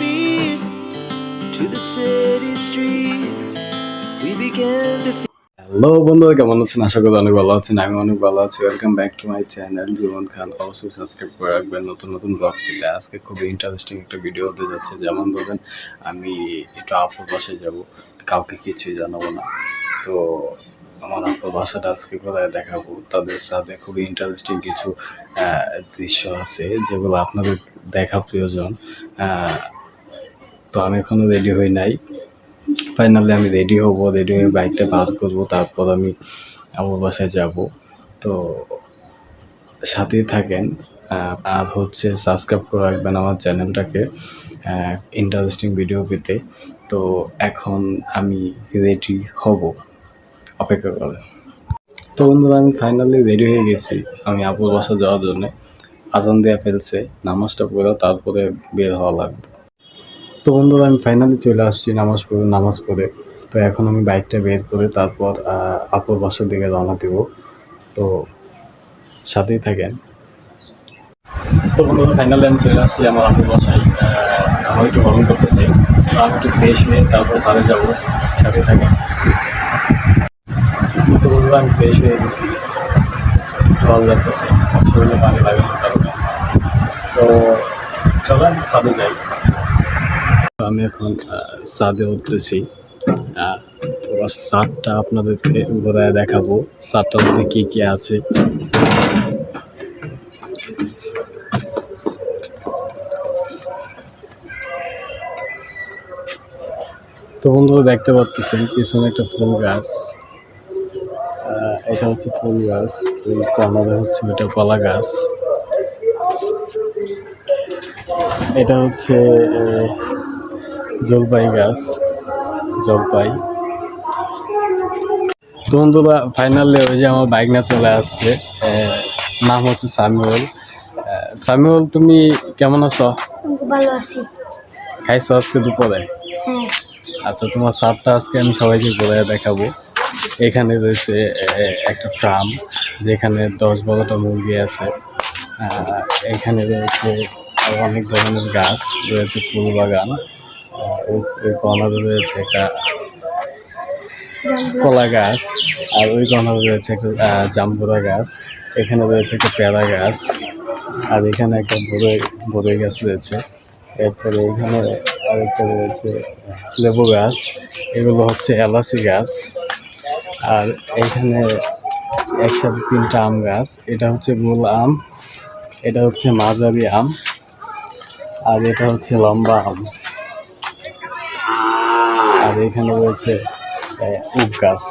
beat to the city streets. We began to. Hello বন্ধুরা, কেমন আছেন? আশা করি অনেক ভালো আছেন, আমি অনেক ভালো আছি। Welcome back to my channel Jiban Khan অবশ্যই সাবস্ক্রাইব করে রাখবেন, নতুন নতুন ব্লগ পেতে। আজকে খুবই ইন্টারেস্টিং একটা ভিডিও হতে যাচ্ছে। যেমন ধরেন, আমি একটু আপুর বাসায় যাব, কাউকে কিছুই জানাব না। তো আমার আপুর বাসাটা আজকে কোথায় দেখাবো? তাদের সাথে খুবই ইন্টারেস্টিং কিছু দৃশ্য আছে, যেগুলো আপনাদের দেখা প্রয়োজন। তো আমি এখনও রেডি হই নাই। ফাইনালি আমি রেডি হব রেডি হয়ে বাইকটা বার করব, তারপর আমি আমার বাসায় যাব। তো সাথেই থাকেন। আর হচ্ছে সাবস্ক্রাইব করে রাখবেন আমার চ্যানেলটাকে ইন্টারেস্টিং ভিডিও পেতে। তো এখন আমি রেডি হব। অপেক্ষা করে তো বন্ধুরা, আমি ফাইনালি রেডি হয়ে গেছি। আমি আপুর বাসা যাওয়ার জন্য। আজান দেওয়া ফেলছে। নামাজটা পড়ে তারপরে বের হওয়া লাগবে। তো বন্ধুরা, আমি ফাইনালি চলে আসছি নামাজ পড়ে নামাজ পড়ে। তো এখন আমি বাইকটা বের করে তারপর আপুর বাসার দিকে রওনা দেব। তো সাথেই থাকেন। তো বন্ধুরা ফাইনালি আমি চলে আসছি আমার আপুর বাসায়। আমার একটু গরম করতেছে। তো আমি একটু ফ্রেশ হয়ে তারপর সারে যাব। সাথে থাকেন। তো বন্ধুরা, আমি ফ্রেশ হয়ে গেছি। ভালো লাগতেছে। শরীরে পানি লাগে কারণে তো চলো আমি সাথে যাই। আমি এখন ছাদে উঠতেছি। পুরো ছাদটা আপনাদেরকে ঘোরায় দেখাবো। ছাদটার মধ্যে কি কি আছে? তো বন্ধুরা, দেখতে পাচ্ছেন পিছনে একটা ফুল গাছ। এটা হচ্ছে ফুল গাছ। কর্নারে হচ্ছে ওইটা কলা গাছ। এটা হচ্ছে জলপাই গাছ জলপাই। তো বন্ধুরা ফাইনালি ওই যে আমার বাইক না চলে আসছে নাম হচ্ছে সামিউল। সামিউল তুমি কেমন আছো? ভালো আছি। খাইছো আজকে দুপুরে? হ্যাঁ। আচ্ছা তোমার সাপটা আজকে আমি সবাইকে ঘুরে দেখাবো। এখানে রয়েছে একটা ট্রাম যেখানে দশ বারোটা মুরগি আছে। এখানে রয়েছে অনেক ধরনের গাছ রয়েছে ফুল বাগান ওই কর্নারে রয়েছে একটা কলা গাছ, আর ওই কর্নারে রয়েছে একটা জাম্বুরা গাছ, এখানে রয়েছে একটা পেয়ারা গাছ, আর এখানে একটা বড়ই বড়ই গাছ রয়েছে। এরপরে এখানে আরেকটা রয়েছে লেবু গাছ, এগুলো হচ্ছে এলাচি গাছ, আর এখানে একসাথে তিনটা আম গাছ, এটা হচ্ছে গোল আম, এটা হচ্ছে মাঝারি আম, আর এটা হচ্ছে লম্বা আম। এখানে রয়েছে উক গাছ।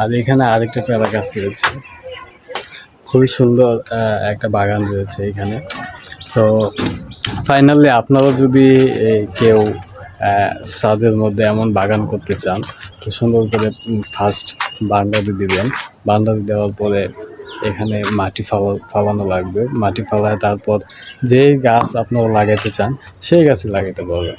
আর এখানে আরেকটা পেয়ারা গাছ রয়েছে। খুবই সুন্দর একটা বাগান রয়েছে এখানে। তো ফাইনালি আপনারা যদি কেউ ছাদের মধ্যে এমন বাগান করতে চান, তো সুন্দর করে ফার্স্ট বান্ডারি দিবেন। বান্ডারি দেওয়ার পরে এখানে মাটি ফালা, ফালানো লাগবে। মাটি ফালায় তারপর যেই গাছ আপনারা লাগাতে চান, সেই গাছই লাগাতে পারবেন।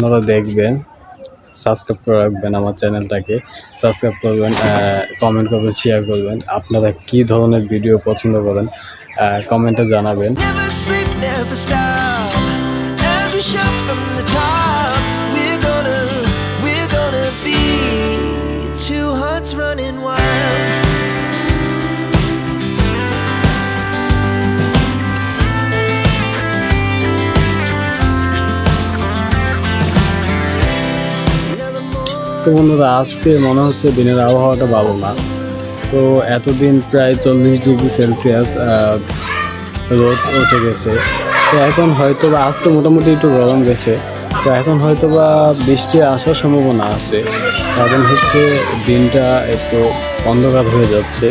আপনারা দেখবেন সাবস্ক্রাইব করে রাখবেন আমার চ্যানেলটাকে সাবস্ক্রাইব করবেন কমেন্ট করবেন শেয়ার করবেন। আপনারা কী ধরনের ভিডিও পছন্দ করেন কমেন্টে জানাবেন। তো বন্ধুরা, আজকে মনে হচ্ছে দিনের আবহাওয়াটা ভালো না। তো এতদিন প্রায় চল্লিশ ডিগ্রি সেলসিয়াস রোদ উঠে গেছে। তো এখন হয়তো বা আজকে মোটামুটি একটু গরম গেছে। তো এখন হয়তো বা বৃষ্টি আসার সম্ভাবনা আছে। কারণ হচ্ছে দিনটা একটু অন্ধকার হয়ে যাচ্ছে।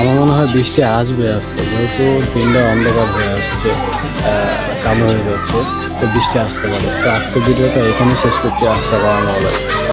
আমার মনে হয় বৃষ্টি আসবে আজকে, যেহেতু দিনটা অন্ধকার হয়ে আসছে কালো হয়ে যাচ্ছে। তো বৃষ্টি আসতে পারে। তো আজকে ভিডিওটা এখানে শেষ করতে আসতে পারা